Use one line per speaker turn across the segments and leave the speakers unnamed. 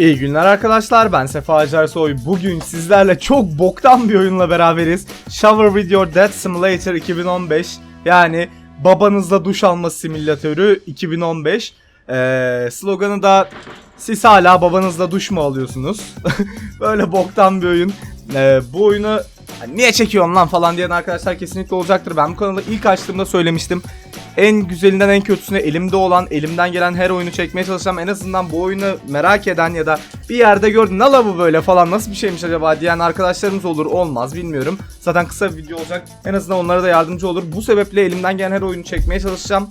İyi günler arkadaşlar ben Sefa Acarsoy. Bugün sizlerle çok boktan bir oyunla beraberiz. Shower with your Dad Simulator 2015. Yani babanızla duş alma simülatörü 2015. Ee, sloganı da siz hala babanızla duş mu alıyorsunuz? Böyle boktan bir oyun. Ee, bu oyunu "Ya niye çekiyorsun lan falan diyen arkadaşlar kesinlikle olacaktır. Ben bu kanalı ilk açtığımda söylemiştim. En güzelinden en kötüsüne elimde olan, elimden gelen her oyunu çekmeye çalışacağım. En azından bu oyunu merak eden ya da bir yerde gördün ne la bu böyle falan nasıl bir şeymiş acaba diyen arkadaşlarımız olur olmaz bilmiyorum. Zaten kısa bir video olacak. En azından onlara da yardımcı olur. Bu sebeple elimden gelen her oyunu çekmeye çalışacağım.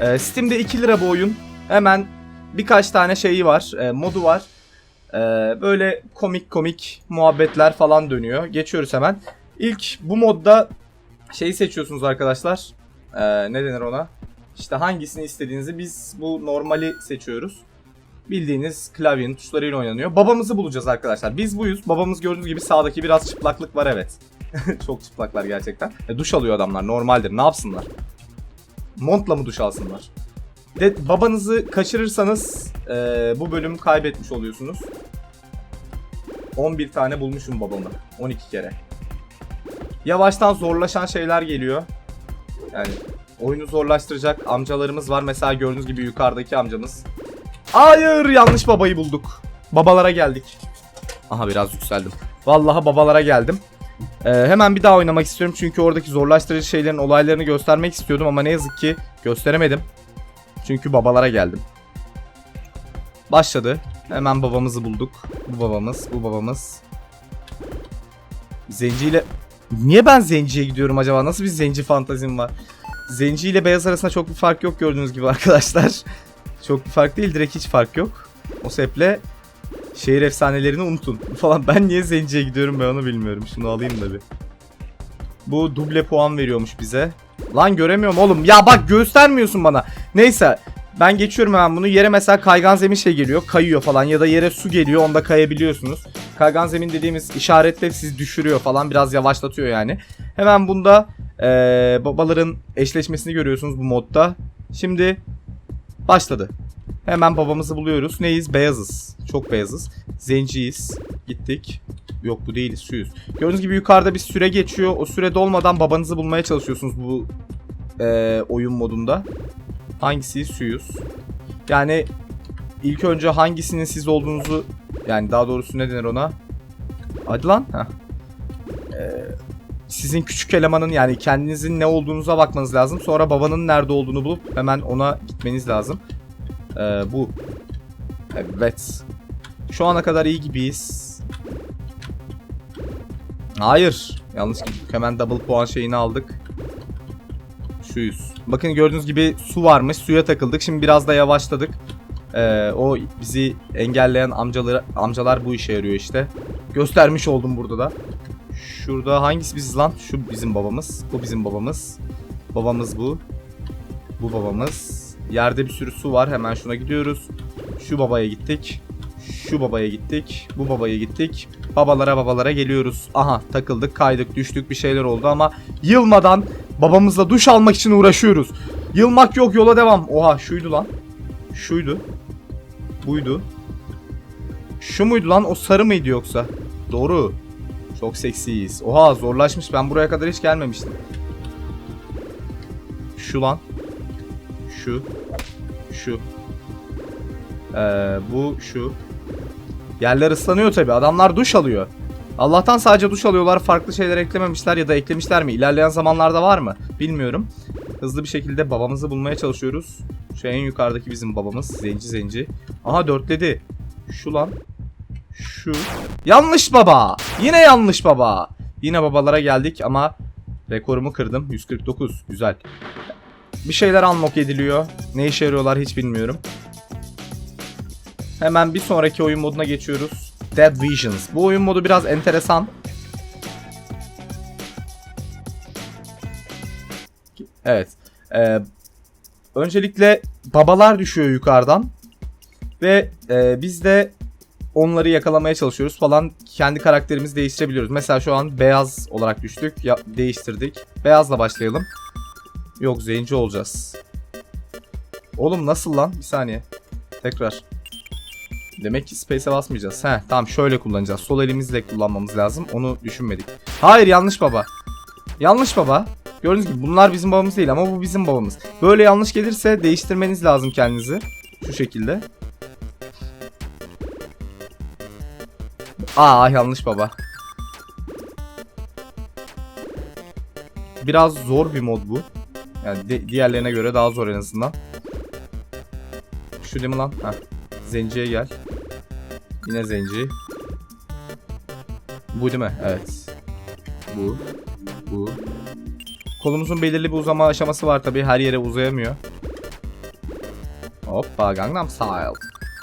Ee, Steam'de 2 lira bu oyun. Hemen birkaç tane şeyi var, e, modu var. Ee, böyle komik komik muhabbetler falan dönüyor. Geçiyoruz hemen. İlk bu modda şeyi seçiyorsunuz arkadaşlar. Ee, ne denir ona? İşte hangisini istediğinizi biz bu normali seçiyoruz. Bildiğiniz klavyenin tuşlarıyla oynanıyor. Babamızı bulacağız arkadaşlar. Biz buyuz. Babamız gördüğünüz gibi sağdaki biraz çıplaklık var evet. Çok çıplaklar gerçekten. E, duş alıyor adamlar normaldir. Ne yapsınlar? Montla mı duş alsınlar? De, babanızı kaçırırsanız e, bu bölümü kaybetmiş oluyorsunuz. 11 tane bulmuşum babamı. 12 kere. Yavaştan zorlaşan şeyler geliyor. Yani oyunu zorlaştıracak amcalarımız var. Mesela gördüğünüz gibi yukarıdaki amcamız. Hayır yanlış babayı bulduk. Babalara geldik. Aha biraz yükseldim. Vallahi babalara geldim. Ee, hemen bir daha oynamak istiyorum çünkü oradaki zorlaştırıcı şeylerin olaylarını göstermek istiyordum ama ne yazık ki gösteremedim. Çünkü babalara geldim. Başladı. Hemen babamızı bulduk. Bu babamız, bu babamız. Zenciyle... Niye ben zenciye gidiyorum acaba? Nasıl bir zenci fantazim var? Zenci ile beyaz arasında çok bir fark yok gördüğünüz gibi arkadaşlar. Çok bir fark değil, direkt hiç fark yok. O sebeple şehir efsanelerini unutun falan. Ben niye zenciye gidiyorum ben onu bilmiyorum. Şunu alayım da bir. Bu duble puan veriyormuş bize. Lan göremiyorum oğlum. Ya bak göstermiyorsun bana. Neyse ben geçiyorum hemen bunu. Yere mesela kaygan zemin şey geliyor. Kayıyor falan ya da yere su geliyor. Onda kayabiliyorsunuz. Kaygan zemin dediğimiz işaretle sizi düşürüyor falan. Biraz yavaşlatıyor yani. Hemen bunda eee, babaların eşleşmesini görüyorsunuz bu modda. Şimdi başladı. Hemen babamızı buluyoruz. Neyiz? Beyazız. Çok beyazız. Zenciyiz. Gittik. Yok bu değiliz şuyuz. Gördüğünüz gibi yukarıda bir süre geçiyor. O süre dolmadan babanızı bulmaya çalışıyorsunuz bu eee, oyun modunda. Hangisi suyuz? Yani ilk önce hangisinin siz olduğunuzu yani daha doğrusu ne denir ona? Hadi lan. Ee, sizin küçük elemanın yani kendinizin ne olduğunuza bakmanız lazım. Sonra babanın nerede olduğunu bulup hemen ona gitmeniz lazım. Ee, bu. Evet. Şu ana kadar iyi gibiyiz. Hayır. Yanlış gittik. Hemen double puan şeyini aldık. Şuyuz. Bakın gördüğünüz gibi su varmış. Suya takıldık. Şimdi biraz da yavaşladık. Ee, o bizi engelleyen amcalar, amcalar bu işe yarıyor işte. Göstermiş oldum burada da. Şurada hangisi biziz lan? Şu bizim babamız. Bu bizim babamız. Babamız bu. Bu babamız. Yerde bir sürü su var. Hemen şuna gidiyoruz. Şu babaya gittik. Şu babaya gittik. Bu babaya gittik. Babalara babalara geliyoruz. Aha takıldık kaydık düştük bir şeyler oldu ama yılmadan babamızla duş almak için uğraşıyoruz. Yılmak yok yola devam. Oha şuydu lan. Şuydu. Buydu. Şu muydu lan? O sarı mıydı yoksa? Doğru. Çok seksiyiz. Oha zorlaşmış. Ben buraya kadar hiç gelmemiştim. Şu lan. Şu. Şu. Ee, bu şu. Yerler ıslanıyor tabi. Adamlar duş alıyor. Allah'tan sadece duş alıyorlar. Farklı şeyler eklememişler ya da eklemişler mi? İlerleyen zamanlarda var mı? Bilmiyorum. Hızlı bir şekilde babamızı bulmaya çalışıyoruz. Şu en yukarıdaki bizim babamız. Zenci zenci. Aha dörtledi. Şu lan. Şu. Yanlış baba. Yine yanlış baba. Yine babalara geldik ama rekorumu kırdım. 149. Güzel. Bir şeyler unlock ediliyor. Ne işe yarıyorlar hiç bilmiyorum. Hemen bir sonraki oyun moduna geçiyoruz. Dead Visions. Bu oyun modu biraz enteresan. Evet. Ee, öncelikle babalar düşüyor yukarıdan. Ve e, biz de onları yakalamaya çalışıyoruz falan. Kendi karakterimizi değiştirebiliyoruz. Mesela şu an beyaz olarak düştük. Ya, değiştirdik. Beyazla başlayalım. Yok zenci olacağız. Oğlum nasıl lan? Bir saniye. Tekrar. Demek ki space'e basmayacağız. Heh tamam şöyle kullanacağız. Sol elimizle kullanmamız lazım. Onu düşünmedik. Hayır yanlış baba. Yanlış baba. Gördüğünüz gibi bunlar bizim babamız değil ama bu bizim babamız. Böyle yanlış gelirse değiştirmeniz lazım kendinizi. Şu şekilde. Aa yanlış baba. Biraz zor bir mod bu. Yani di- diğerlerine göre daha zor en azından. Şu değil mi lan? Heh. Zenciye gel. Yine zenci. Bu değil mi? Evet. Bu. Bu. Kolumuzun belirli bir uzama aşaması var tabi. Her yere uzayamıyor. Hoppa Gangnam Style.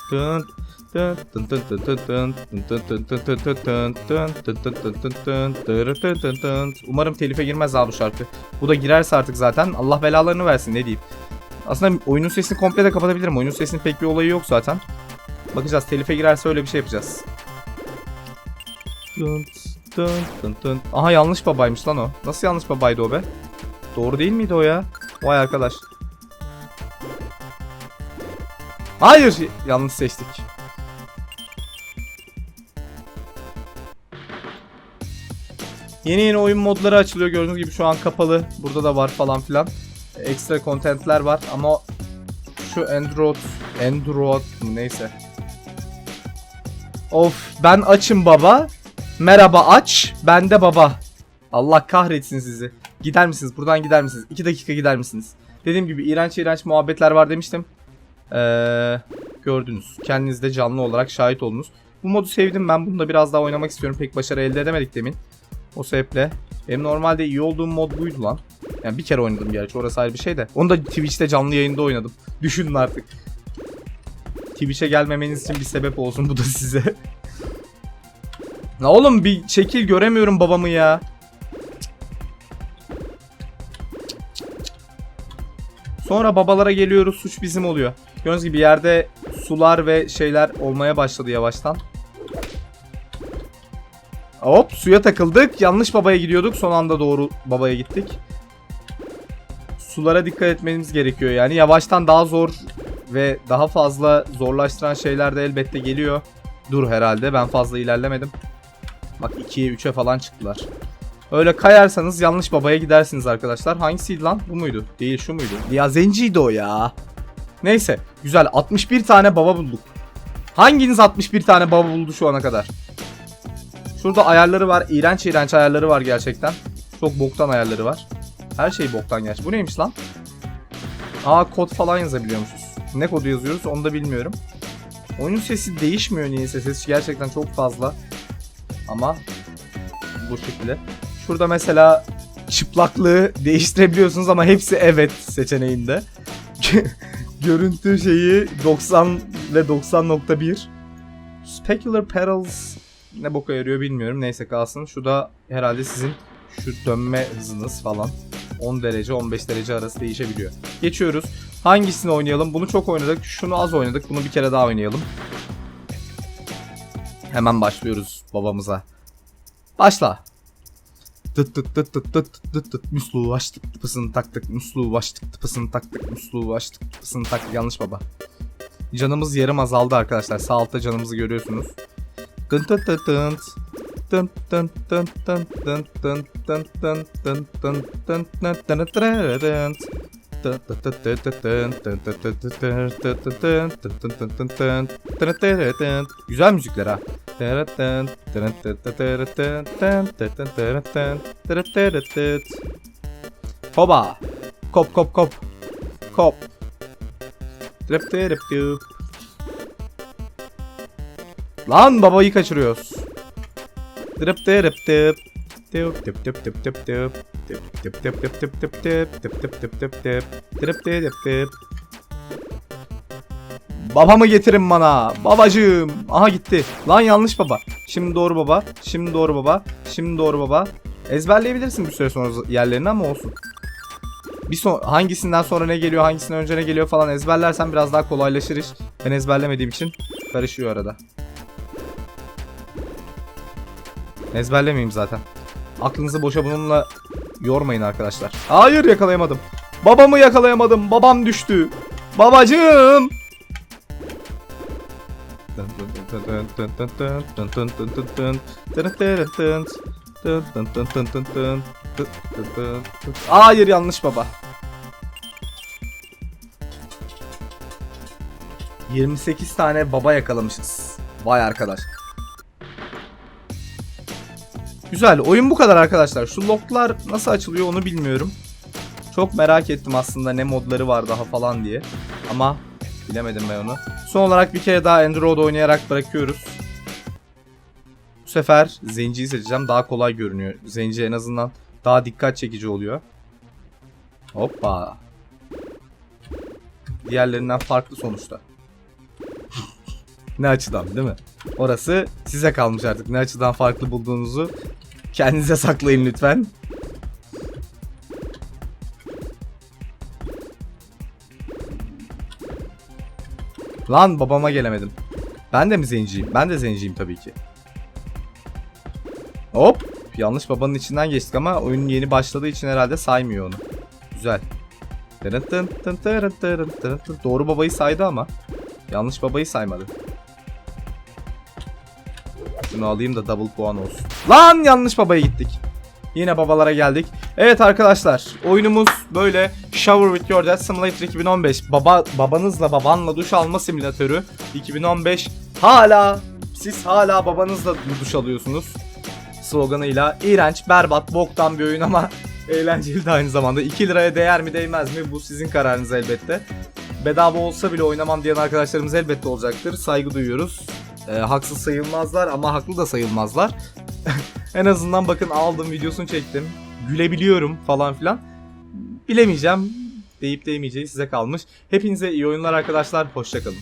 Tın Umarım telife girmez abi bu şarkı. Bu da girerse artık zaten Allah belalarını versin ne diyeyim. Aslında oyunun sesini komple de kapatabilirim. Oyunun sesinin pek bir olayı yok zaten. Bakacağız telife girerse öyle bir şey yapacağız. Dın dın dın dın. Aha yanlış babaymış lan o. Nasıl yanlış babaydı o be? Doğru değil miydi o ya? Vay arkadaş. Hayır yanlış seçtik. Yeni yeni oyun modları açılıyor gördüğünüz gibi şu an kapalı. Burada da var falan filan. Ekstra kontentler var ama şu Android Android neyse. Of ben açım baba. Merhaba aç. Ben de baba. Allah kahretsin sizi. Gider misiniz? Buradan gider misiniz? 2 dakika gider misiniz? Dediğim gibi iğrenç iğrenç muhabbetler var demiştim. Ee, gördünüz. Kendiniz de canlı olarak şahit oldunuz. Bu modu sevdim ben. Bunu da biraz daha oynamak istiyorum. Pek başarı elde edemedik demin. O sebeple. Benim normalde iyi olduğum mod buydu lan. Yani bir kere oynadım gerçi orası ayrı bir şey de. Onu da Twitch'te canlı yayında oynadım. Düşünün artık. Twitch'e gelmemeniz için bir sebep olsun bu da size. La oğlum bir şekil göremiyorum babamı ya. Sonra babalara geliyoruz suç bizim oluyor. Gördüğünüz gibi yerde sular ve şeyler olmaya başladı yavaştan. Hop suya takıldık. Yanlış babaya gidiyorduk. Son anda doğru babaya gittik. Sulara dikkat etmeniz gerekiyor. Yani yavaştan daha zor ve daha fazla zorlaştıran şeyler de elbette geliyor. Dur herhalde ben fazla ilerlemedim. Bak 2'ye 3'e falan çıktılar. Öyle kayarsanız yanlış babaya gidersiniz arkadaşlar. Hangisiydi lan? Bu muydu? Değil şu muydu? Ya zenciydi o ya. Neyse güzel 61 tane baba bulduk. Hanginiz 61 tane baba buldu şu ana kadar? Şurada ayarları var. İğrenç iğrenç ayarları var gerçekten. Çok boktan ayarları var. Her şey boktan gerçi. Bu neymiş lan? Aa kod falan yazabiliyormuşuz. Ne kodu yazıyoruz onu da bilmiyorum. Oyunun sesi değişmiyor niyeyse. Sesi gerçekten çok fazla. Ama bu şekilde. Şurada mesela çıplaklığı değiştirebiliyorsunuz ama hepsi evet seçeneğinde. Görüntü şeyi 90 ve 90.1. Specular Perils ne boka yarıyor bilmiyorum. Neyse kalsın. Şu da herhalde sizin şu dönme hızınız falan. 10 derece 15 derece arası değişebiliyor. Geçiyoruz. Hangisini oynayalım? Bunu çok oynadık. Şunu az oynadık. Bunu bir kere daha oynayalım. Hemen başlıyoruz babamıza. Başla. Tıt tıt tıt tıt tıt tıt tıt musluğu açtık tıpısını taktık musluğu açtık tıpısını taktık musluğu açtık tıpısını taktık yanlış baba. Canımız yarım azaldı arkadaşlar sağ altta canımızı görüyorsunuz. Tın tın tın tın tın tın tın tın tın tın tın tın tın tın tın tın tın Güzel müzikler ha. Hoba. Kop kop kop. Kop. Lan babayı kaçırıyoruz. Dıp dıp dıp. Dıp dıp dıp dıp dıp. Tip. Trip trip tip. Babamı getirin bana. Babacığım. Aha gitti. Lan yanlış baba. Şimdi doğru baba. Şimdi doğru baba. Şimdi doğru baba. Ezberleyebilirsin bir süre sonra yerlerini ama olsun. Bir son hangisinden sonra ne geliyor, hangisinden önce ne geliyor falan ezberlersen biraz daha kolaylaşır iş. Ben ezberlemediğim için karışıyor arada. Ezberlemeyeyim zaten. Aklınızı boşa bununla yormayın arkadaşlar. Hayır yakalayamadım. Babamı yakalayamadım. Babam düştü. Babacığım. Hayır yanlış baba. 28 tane baba yakalamışız. Vay arkadaş. Güzel. Oyun bu kadar arkadaşlar. Şu locklar nasıl açılıyor onu bilmiyorum. Çok merak ettim aslında ne modları var daha falan diye. Ama bilemedim ben onu. Son olarak bir kere daha Android oynayarak bırakıyoruz. Bu sefer Zenci'yi seçeceğim. Daha kolay görünüyor. Zenci en azından daha dikkat çekici oluyor. Hoppa. Diğerlerinden farklı sonuçta. ne açıdan değil mi? Orası size kalmış artık. Ne açıdan farklı bulduğunuzu kendinize saklayın lütfen. Lan babama gelemedim. Ben de mi zenciyim? Ben de zenciyim tabii ki. Hop. Yanlış babanın içinden geçtik ama oyun yeni başladığı için herhalde saymıyor onu. Güzel. Doğru babayı saydı ama. Yanlış babayı saymadı. Şunu alayım da double puan olsun. Lan yanlış babaya gittik. Yine babalara geldik. Evet arkadaşlar oyunumuz böyle Shower with Your Dad Simulator 2015. Baba babanızla babanla duş alma simülatörü 2015. Hala siz hala babanızla duş alıyorsunuz. Sloganıyla iğrenç, berbat, boktan bir oyun ama eğlenceli de aynı zamanda. 2 liraya değer mi değmez mi bu sizin kararınız elbette. Bedava olsa bile oynamam diyen arkadaşlarımız elbette olacaktır. Saygı duyuyoruz. Ee, haksız sayılmazlar ama haklı da sayılmazlar. en azından bakın aldım videosunu çektim. Gülebiliyorum falan filan. Bilemeyeceğim. Deyip değmeyeceği size kalmış. Hepinize iyi oyunlar arkadaşlar. Hoşçakalın.